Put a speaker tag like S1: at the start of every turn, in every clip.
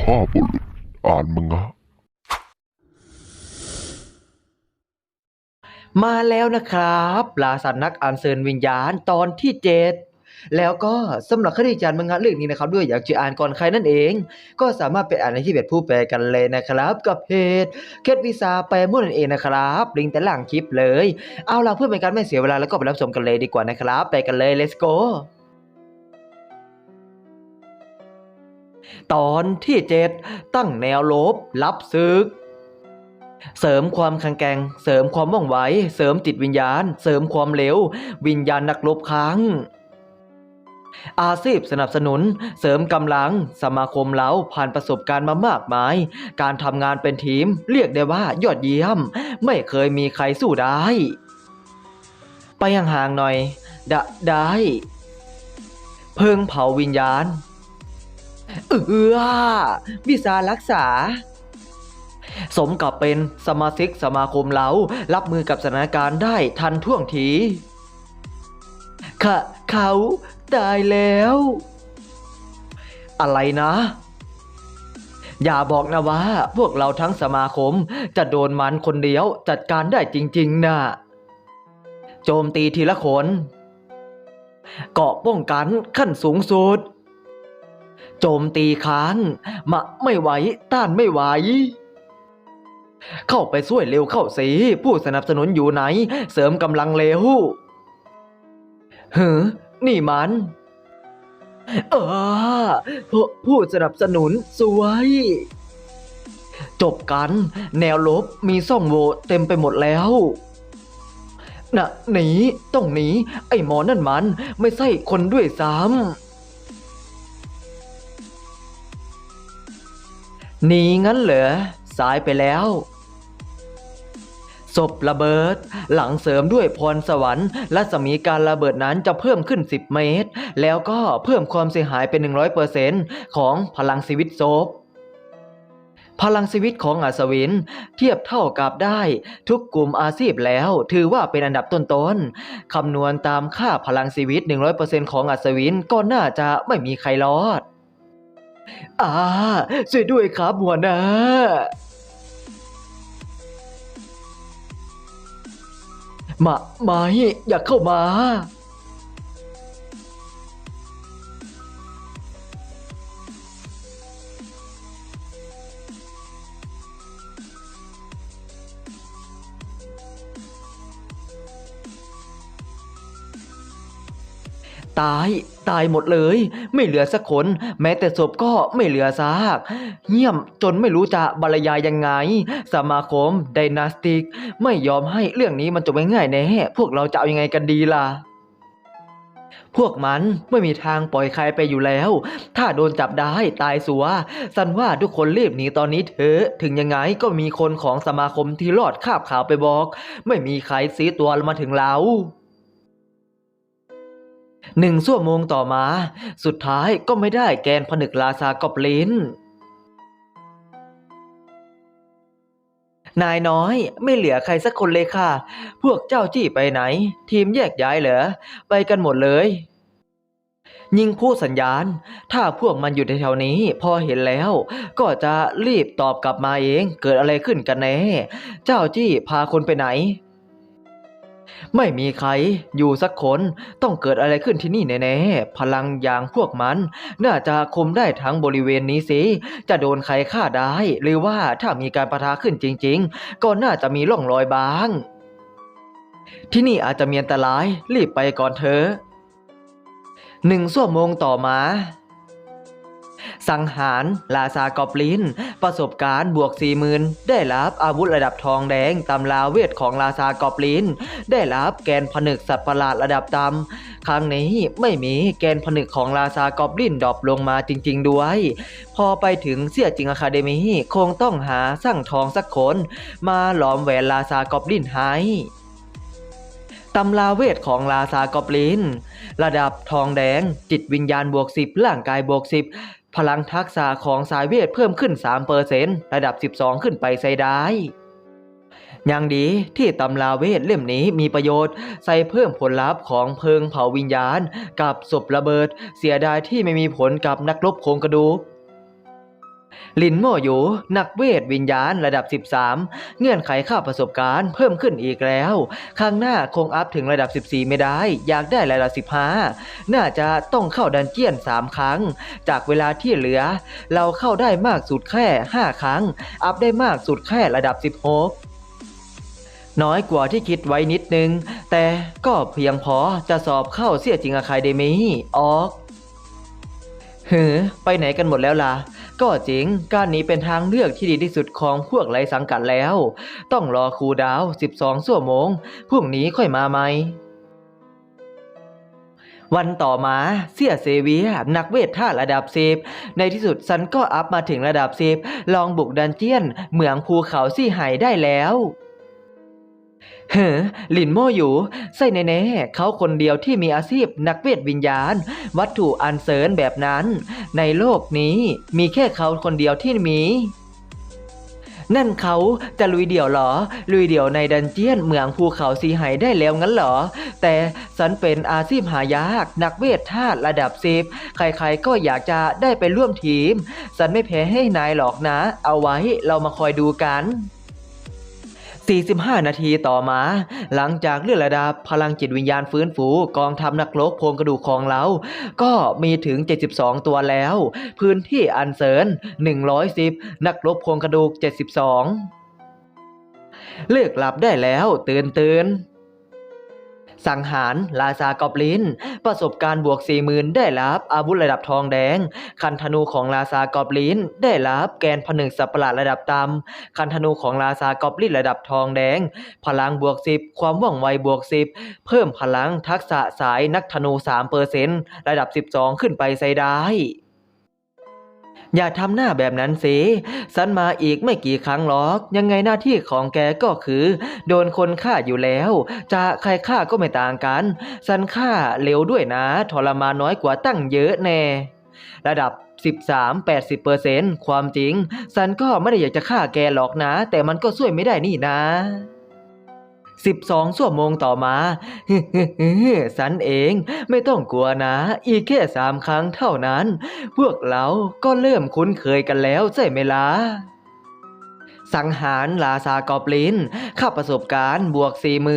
S1: พ่อบุรุษอ่านมึงอะ
S2: มาแล้วนะครับลาสันนักอันเชิญวิญญาณตอนที่เจ็ดแล้วก็สำหรับคดีจารย์มังงะเรื่องนี้นะครับ ด้วยอยากจะอ่านก่อนใครนั่นเอง ก็สามารถไปอ่านในที่เบ็ดผู้แปลกันเลยนะครับ กับเพจเคสวิซาแปลมั่วนั่นเองนะครับ ลิงก์แต่หล่างคลิปเลย เอาล่ะเพื่อเป็นการไม่เสียเวลาแล้วก็ไปรับชมกันเลยดีกว่านะครับ ไปกันเลย let's go ตอนที่เจ็ดตั้งแนวลบรับศึก เสริมความแข็งแกร่ง เสริมความว่องไว เสริมจิตวิญญาณ เสริมความเร็ว วิญญาณนักรบครั้งอาชีพสนับสนุน เสริมกำลัง สมาคมเราผ่านประสบการณ์มามากมาย การทำงานเป็นทีม เรียกได้ว่ายอดเยี่ยม ไม่เคยมีใครสู้ได้ ไปห่างๆหน่อยดะได้ เพิ่งเผาวิญญาณ เออวิสารักษา สมกับเป็นสมาชิกสมาคมเรารับมือกับสถานการณ์ได้ทันท่วงทีค่ะเขาตายแล้ว อะไรนะ อย่าบอกนะว่า พวกเราทั้งสมาคมจะโดนมันคนเดียวจัดการได้จริง ๆนะโจมตีทีละคนเกาะป้องกันขั้นสูงสุด โจมตีค้างมะไม่ไหวต้านไม่ไหว เข้าไปช่วยเร็วเข้าสิผู้สนับสนุนอยู่ไหน เสริมกำลังเร็วเฮ้อนี่มัน เออผู้สนับสนุนสวย จบกัน แนวลบมีซ่องโหว่เต็มไปหมดแล้วน่ะหนีต้องหนีไอ้หมอนั่นมันไม่ใช่คนด้วยซ้ำ หนีงั้นเหรอสายไปแล้ว ศพระเบิด หลังเสริมด้วยพรสวรรค์รัศมีการระเบิดนั้นจะเพิ่มขึ้น 10 เมตร แล้วก็เพิ่มความเสียหายเป็น 100%ของพลังชีวิตศพพลังชีวิตของอัศวิน เทียบเท่ากับได้ ทุกกลุ่มอาชีพแล้ว ถือว่าเป็นอันดับต้นๆ คำนวณตามค่าพลังชีวิต 100%ของอัศวินก็น่าจะไม่มีใครรอด อ่าช่วยด้วยครับหัวหน้ามาไม่อยากเข้ามา ตาย ตายหมดเลย ไม่เหลือสักคน แม้แต่ศพก็ไม่เหลือซากเงียบจนไม่รู้จะบรรยายยังไง สมาคมไดนาสติก ไม่ยอมให้เรื่องนี้มันจบง่ายๆแน่พวกเราจะเอายังไงกันดีล่ะพวกมันไม่มีทางปล่อยใครไปอยู่แล้ว ถ้าโดนจับได้ตายสัว สันว่าทุกคนรีบหนีตอนนี้เถอะ ถึงยังไงก็มีคนของสมาคมที่รอดคาบข่าวไปบอก ไม่มีใครซีตัวมาถึงเรา หนึ่งชั่วโมงต่อมา สุดท้ายก็ไม่ได้แกนผนึกลาซากอบลินนายน้อยไม่เหลือใครสักคนเลยค่ะ พวกเจ้าจี้ไปไหน ทีมแยกย้ายเหรอ ไปกันหมดเลย ยิงผู้สัญญาณ ถ้าพวกมันอยู่แถวๆนี้ พอเห็นแล้ว ก็จะรีบตอบกลับมาเอง เกิดอะไรขึ้นกันแน่ เจ้าจี้พาคนไปไหน ไม่มีใครอยู่สักคนต้องเกิดอะไรขึ้นที่นี่แน่ๆ พลังอย่างพวกมัน น่าจะคุมได้ทั้งบริเวณนี้สิ จะโดนใครฆ่าได้ หรือว่าถ้ามีการประทะขึ้นจริงๆ ก็น่าจะมีร่องรอยบ้าง ที่นี่อาจจะมีอันตรายรีบไปก่อนเถอะหนึ่งชั่วโมงต่อมา สังหารลาซากอบลิน ประสบการณ์บวก 40,000 ได้รับอาวุธระดับทองแดงตำราเวทของลาซากอบลิน ได้รับแกนผนึกสัตว์ประหลาดระดับต่ำครั้งนี้ไม่มีแกนผนึกของลาซากอบลินดรอปลงมาจริง ๆ ด้วย พอไปถึงเสียจิงอะคาเดมีคงต้องหาสร้างทองสักคน มาหลอมแหวนลาซากอบลินให้ตำราเวทของลาซากอบลิน ระดับทองแดง จิตวิญญาณบวก10ร่างกายบวก10 พลังทักษะของสายเวทเพิ่มขึ้น 3%ระดับ 12 ขึ้นไปใส่ได้ยังดีที่ตำราเวทเล่มนี้มีประโยชน์ ใส่เพิ่มผลลัพธ์ของเพิงเผาวิญญาณ กับศพระเบิด เสียดายที่ไม่มีผลกับนักรบโครงกระดูก ลินโมอยู่นักเวทวิญญาณระดับ 13 เงื่อนไขค่าประสบการณ์เพิ่มขึ้นอีกแล้วข้งหน้าคงอัพถึงระดับ 14 ไม่ได้ อยากได้ระดับ 15 น่าจะต้องเข้าดันเจียน 3 ครั้ง จากเวลาที่เหลือ เราเข้าได้มากสุดแค่ 5 ครั้ง อัพได้มากสุดแค่ระดับ 16น้อยกว่าที่คิดไว้นิดนึง แต่ก็เพียงพอจะสอบเข้าเสียจริงอะคาเดมีออกเฮ้อไปไหนกันหมดแล้วล่ะ ก็จริง การนี้เป็นทางเลือกที่ดีที่สุดของพวกไรสังกัดแล้ว ต้องรอครูดาว 12ชั่วโมง พรุ่งนี้ค่อยมาไหมวันต่อมาเสียเซเวียนักเวทท่าระดับสิบในที่สุดซันก็อัพมาถึงระดับสิบลองบุกดันเจียนเหมืองภูเขาซี่ไหายได้แล้ว เฮ้อหลินโมอยู่ ใส่แน่ๆเขาคนเดียวที่มีอาชีพนักเวทวิญญาณ วัตถุอันเสริญแบบนั้น ในโลกนี้มีแค่เขาคนเดียวที่มี นั่นเขาจะลุยเดี่ยวหรอ ลุยเดี่ยวในดันเจียนเมืองภูเขาสีไหได้แล้วงั้นเหรอ แต่ฉันเป็นอาชีพหายากนักเวทธาตุระดับสิบใครๆก็อยากจะได้ไปร่วมทีม ฉันไม่แพ้ให้นายหรอกนะ เอาไว้เรามาคอยดูกัน 45 นาทีต่อมา หลังจากเลือดระดาพลังจิตวิญญาณฟื้นฟูกองทัพนักลบโพรงกระดูกของเรา ก็มีถึง 72 ตัวแล้ว พื้นที่อันเสริญ110 นักลบโพรงกระดูก 72 เลิกหลับได้แล้วตื่นตื่น สังหารลาซากอบลิน ประสบการณ์บวก 40,000 ได้รับอาวุธระดับทองแดง คันธนูของลาซากอบลิน ได้รับแกนผนึกสัปหลาดระดับต่ำคันธนูของลาซากอบลินระดับทองแดง พลังบวก 10 ความว่องไวบวก 10 เพิ่มพลังทักษะสายนักธนู3%ระดับ 12 ขึ้นไปใส่ได้ อย่าทำหน้าแบบนั้นสิสันมาอีกไม่กี่ครั้งหรอก ยังไงหน้าที่ของแกก็คือ โดนคนฆ่าอยู่แล้ว จะใครฆ่าก็ไม่ต่างกัน สันฆ่าเร็วด้วยนะ ทรมานน้อยกว่าตั้งเยอะแน่ ระดับ13 80%ความจริง สันก็ไม่ได้อยากจะฆ่าแกหรอกนะ แต่มันก็ช่วยไม่ได้นี่นะ 12ชั่วโมงต่อมาสันเองไม่ต้องกลัวนะ อีกแค่สามครั้งเท่านั้น พวกเราก็เริ่มคุ้นเคยกันแล้วใช่ไหมล่ะสังหารลาซากอบลินค่าประสบการณ์บวก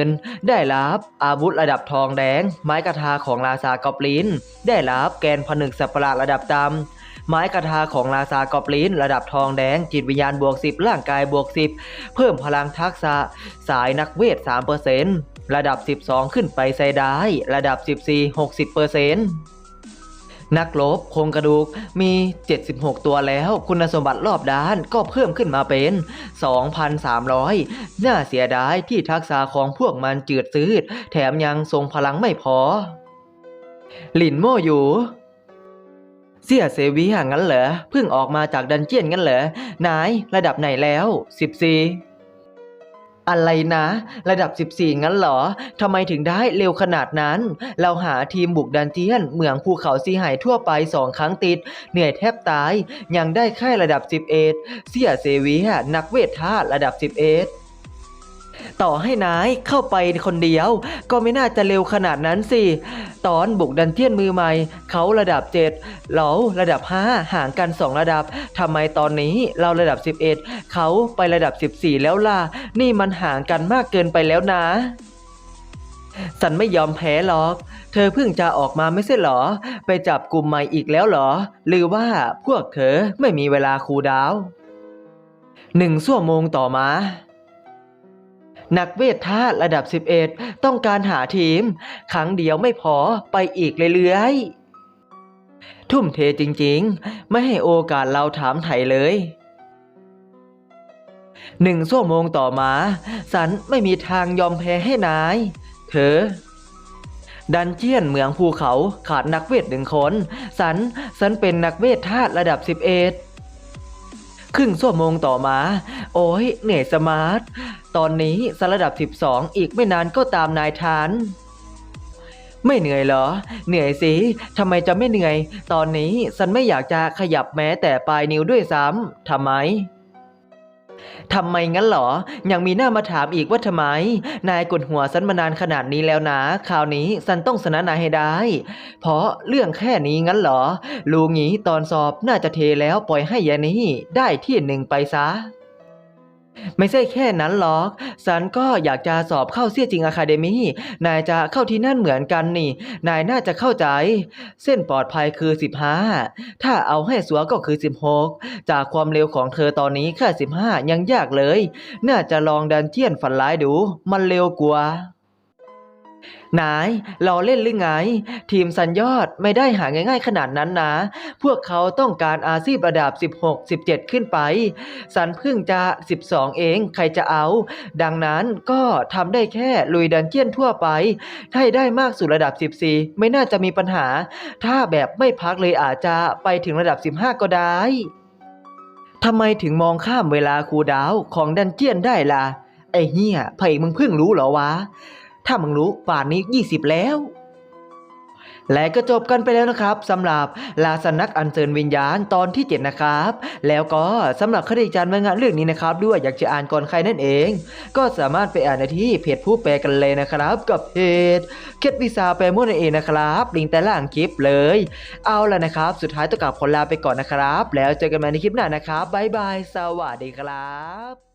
S2: 40,000ได้รับอาวุธระดับทองแดง ไม้กระทาของลาซากอบลิน ได้รับแกนผนึกสัตว์ประหลาดระดับต่ำ ไม้กระทาของลาซากอบลินระดับทองแดง จิตวิญญาณบวก 10 ร่างกายบวก 10 เพิ่มพลังทักษะ สายนักเวท 3%ระดับ 12 ขึ้นไปใส่ได้ ระดับ 14 60%นักรบโครงกระดูกมี 76 ตัวแล้ว คุณสมบัติรอบด้านก็เพิ่มขึ้นมาเป็น 2,300 น่าเสียดายที่ทักษะของพวกมันจืดชืด แถมยังทรงพลังไม่พอ หลินโมอยู่ เสียเซวีห่างั้นเหรอเพิ่งออกมาจากดันเจียนงั้นเหรอนายระดับไหนแล้ว 14 อะไรนะ ระดับ 14 งั้นเหรอทำไมถึงได้เร็วขนาดนั้น เราหาทีมบุกดันเจียนเหมืองภูเขาซีหายทั่วไปสองครั้งติด เหนื่อยแทบตาย ยังได้แค่ระดับ 11 เสียเซวียนักเวทธาระดับ 11 ต่อให้นายเข้าไปคนเดียว ก็ไม่น่าจะเร็วขนาดนั้นสิ ตอนบุกดันเจียนมือใหม่ เขาระดับ 7 เราระดับ 5 ห่างกัน 2 ระดับทำไมตอนนี้เราระดับ 11 เขาไประดับ 14 แล้วล่ะ นี่มันห่างกันมากเกินไปแล้วนะสันไม่ยอมแพ้หรอก เธอเพิ่งจะออกมาไม่ใช่หรอ ไปจับกลุ่มใหม่อีกแล้วหรอ หรือว่าพวกเธอไม่มีเวลาคูดาว หนึ่งชั่วโมงต่อมา นักเวทธาตุระดับ 11 ต้องการหาทีม ครั้งเดียวไม่พอไปอีกเรื่อยๆ ทุ่มเทจริงๆ ไม่ให้โอกาสเราถามไถ่เลยหนึ่งชั่วโมงต่อมา สันไม่มีทางยอมแพ้ให้นาย เธอ ดันเจียนเมืองภูเขาขาดนักเวทหนึ่งคน สัน สันเป็นนักเวทธาตุระดับ 11 ครึ่งชั่วโมงต่อมา โอ้ยเหนื่อยสมาร์ท ตอนนี้สระดับ 12 อีกไม่นานก็ตามนายทาน ไม่เหนื่อยเหรอ เหนื่อยสิทำไมจะไม่เหนื่อย ตอนนี้ฉันไม่อยากจะขยับแม้แต่ปลายนิ้วด้วยซ้ำทำไม ทำไมงั้นเหรอ ยังมีหน้ามาถามอีกว่าทำไม นายกดหัวสันมานานขนาดนี้แล้วนะคราวนี้สันต้องสนานายให้ได้ เพราะเรื่องแค่นี้งั้นเหรอลูงี้ตอนสอบน่าจะเทแล้วปล่อยให้ยานี้ได้ที่หนึ่งไปซะ ไม่ใช่แค่นั้นหรอกสันก็อยากจะสอบเข้าเสียจริงอะคาเดมี่นายจะเข้าที่นั่นเหมือนกันนี่ นายน่าจะเข้าใจ เส้นปลอดภัยคือ 15 ถ้าเอาให้สัวก็คือ 16 จากความเร็วของเธอตอนนี้แค่ 15 ยังยากเลย น่าจะลองดันเจียนฝันร้ายดู มันเร็วกว่า นายเราเล่นหรือไง ทีมสัญยอดไม่ได้หาง่าย ๆ ขนาดนั้นนะ พวกเขาต้องการอาชีพระดับ 16 17 ขึ้นไป สันเพิ่งจะ 12 เองใครจะเอา ดังนั้นก็ทำได้แค่ลุยดันเจียนทั่วไป ให้ได้มากสุดระดับ 14 ไม่น่าจะมีปัญหา ถ้าแบบไม่พักเลยอาจจะไปถึงระดับ 15 ก็ได้ทำไมถึงมองข้ามเวลาครูดาวของดันเจียนได้ล่ะ ไอ้เหี้ยไผ่มึงเพิ่งรู้เหรอวะ ถ้ามึงรู้ป่านนี้ 20 แล้ว และก็จบกันไปแล้วนะครับสำหรับลาสนักอัญเชิญวิญญาณตอนที่ 7 นะครับ แล้วก็สำหรับคดีจารย์มางานเรื่องนี้นะครับ ด้วยอยากจะอ่านก่อนใครนั่นเอง ก็สามารถไปอ่านได้ที่เพจผู้แปลกันเลยนะครับ กับเพจเคล็ดวิซาแปลมั่วนั่นเองนะครับ ลิงก์ใต้ล่างคลิปเลย เอาละนะครับ สุดท้ายต้องกลับขอลาไปก่อนนะครับ แล้วเจอกันใหม่ในคลิปหน้านะครับบ๊ายบายสวัสดีครับ